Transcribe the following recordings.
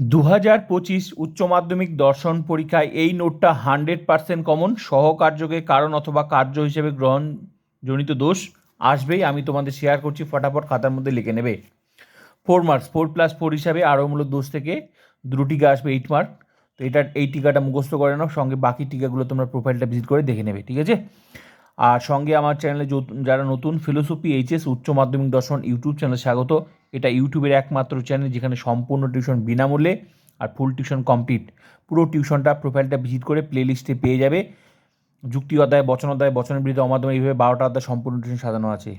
দু হাজার পঁচিশ উচ্চ মাধ্যমিক দর্শন পরীক্ষায় এই নোটটা হান্ড্রেড পার্সেন্ট কমন। সহকার্যকে কারণ অথবা কার্য হিসেবে গ্রহণজনিত দোষ আসবেই। আমি তোমাদের শেয়ার করছি, ফটাফট খাতার মধ্যে লিখে নেবে। Four marks four plus four হিসাবে আরোমূলক দোষ থেকে দুটো টিকা আসবে এইট মার্ক তো এটা এই টিকাটা মুখস্থ করে নাও, সঙ্গে বাকি টিকাগুলো তোমরা প্রোফাইলটা ভিজিট করে দেখে নেবে, ঠিক আছে? আর সঙ্গে আমার চ্যানেলে যারা নতুন ফিলোসফি এইচএস উচ্চ মাধ্যমিক দর্শন ইউটিউব চ্যানেল স্বাগত। এটা ইউটিউবের একমাত্র চ্যানেল যেখানে সম্পূর্ণ টিউশন বিনামূল্যে আর ফুল টিউশন কমপ্লিট পুরো টিউশনটা প্রোফাইলটা ভিজিট করে প্লে লিস্টে পেয়ে যাবে। যুক্তি অধ্যায়, বচন অধ্যায়, বচনের বিরুদ্ধে অমাধ্যমে এইভাবে বারোটা অধ্যায় সম্পূর্ণ টিউশন সাজানো আছে।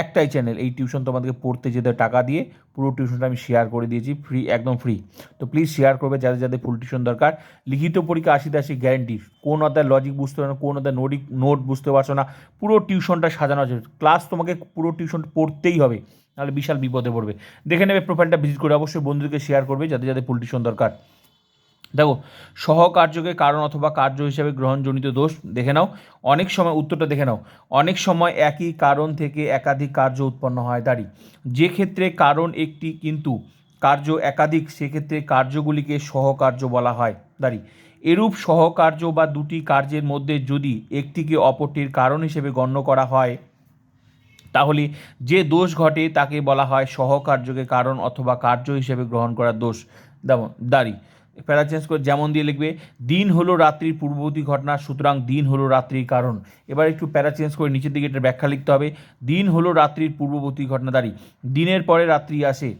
একটাই চ্যানেল এই টিউশন তোমাদেরকে পড়তে যেতে টাকা দিয়ে, পুরো টিউশনটা আমি শেয়ার করে দিয়েছি ফ্রি একদম ফ্রি তো প্লিজ শেয়ার করবে যাদের যাদের ফুল টিউশন দরকার। লিখিত পরীক্ষা আশিতে আশি গ্যারেন্টি কোন অধ্যায় লজিক বুঝতে পারছ না, কোন অধ্যায় নোট নোট বুঝতে পারছ না, পুরো টিউশনটা সাজানো আছে। ক্লাস তোমাকে পুরো টিউশন পড়তেই হবে, নাহলে বিশাল বিপদে পড়বে। দেখে নেবে প্রোফাইলটা ভিজিট করে অবশ্যই বন্ধুদেরকে শেয়ার করবে যাদের যাদের ফুল টিউশন দরকার। দেখো, সহকার্যকে কারণ অথবা কার্য হিসাবে গ্রহণজনিত দোষ দেখে নাও। অনেক সময় উত্তরটা দেখে নাও। অনেক সময় একই কারণ থেকে একাধিক কার্য উৎপন্ন হয় দাঁড়ি। যে ক্ষেত্রে কারণ একটি কিন্তু কার্য একাধিক, সেক্ষেত্রে কার্যগুলিকে সহকার্য বলা হয় দাঁড়ি। এরূপ সহকার্য বা দুটি কার্যের মধ্যে যদি একটিকে অপরটির কারণ হিসেবে গণ্য করা হয়, তাহলে যে দোষ ঘটে তাকে বলা হয় সহকার্যকে কারণ অথবা কার্য হিসেবে গ্রহণ করার দোষ। দাঁড়ি। প্যারা চেঞ্জ করে যেমন দিয়ে লিখবে, দিন হলো রাত্রির পূর্ববর্তী ঘটনা, সুতরাং দিন হলো রাত্রির কারণ। এবার একটু প্যারা চেঞ্জ করে নিচের দিকে এটা ব্যাখ্যা লিখতে হবে। দিন হলো রাত্রির পূর্ববর্তী ঘটনা দাঁড়ি দিনের পরে রাত্রি আসে।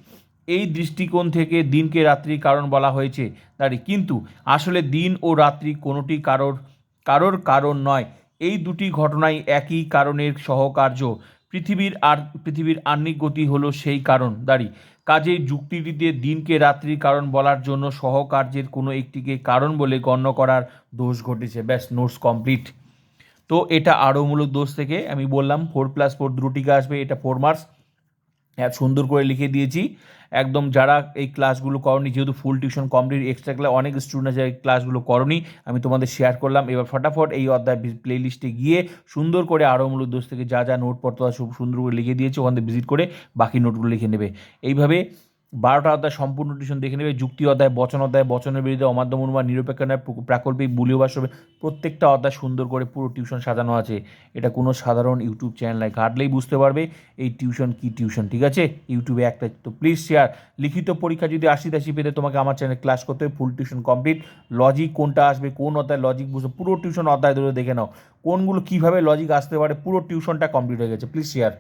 এই দৃষ্টিকোণ থেকে দিনকে রাত্রির কারণ বলা হয়েছে দাঁড়ি। কিন্তু আসলে দিন ও রাত্রি কোনোটি কারোর কারোর কারণ নয়। এই দুটি ঘটনাই একই কারণের সহকার্য। পৃথিবীর আর, পৃথিবীর আহ্নিক গতি হলো সেই কারণ। দাঁড়ি। কাজেই যুক্তিটিতে দিনকে রাত্রির কারণ বলার জন্য সহকার্যের কোনো একটিকে কারণ বলে গণ্য করার দোষ ঘটেছে। ব্যাস, নোটস কমপ্লিট। তো এটা আরও মূলক দোষ থেকে আমি বললাম ফোর প্লাস ফোর দ্রুটিকা আসবে, এটা ফোর মার্কস এত সুন্দর করে লিখে দিয়েছি। একদম যারা এই ক্লাসগুলো করনি, যেহেতু full tuition complete extra class অনেক স্টুডেন্ট আছে এই ক্লাসগুলো করনি, আমি তোমাদের শেয়ার করলাম। এবার ফটাফট এই অধ্যায় প্লে লিস্টে গিয়ে সুন্দর করে আরও মূল দোষ থেকে যা যা নোট পড়তে হয় সব সুন্দর করে লিখে দিয়েছি, ওখান থেকে ভিজিট করে বাকি নোটগুলো লিখে নেবে। এইভাবে বারোটা অধ্যায় সম্পূর্ণ টিউশন দেখে নেবে যুক্তি অধ্যায় বচন অধ্যায় বচনের বিরুদ্ধে অমাধ্যম অনুমান নিরপেক্ষ নয়, প্র- প্রাকল্পিক বুলীয় ভাষ্য প্রত্যেকটা অধ্যায় সুন্দর করে পুরো টিউশন সাজানো আছে। এটা কোনো সাধারণ ইউটিউব চ্যানেল ঘাটলেই বুঝতে পারবে এই টিউশন কি টিউশন ঠিক আছে? ইউটিউবে একটা তো প্লিজ শেয়ার লিখিত পরীক্ষা যদি আশি দাশি পেতে তোমাকে আমার চ্যানেলে ক্লাস করতে হবে ফুল টিউশন কমপ্লিট লজিক কোনটা আসবে কোন অধ্যায় লজিক বুঝতে পুরো টিউশন অধ্যায় ধরে দেখে নাও। কোনগুলো কীভাবে লজিক আসতে পারে পুরো টিউশনটা কমপ্লিট হয়ে গেছে প্লিজ শেয়ার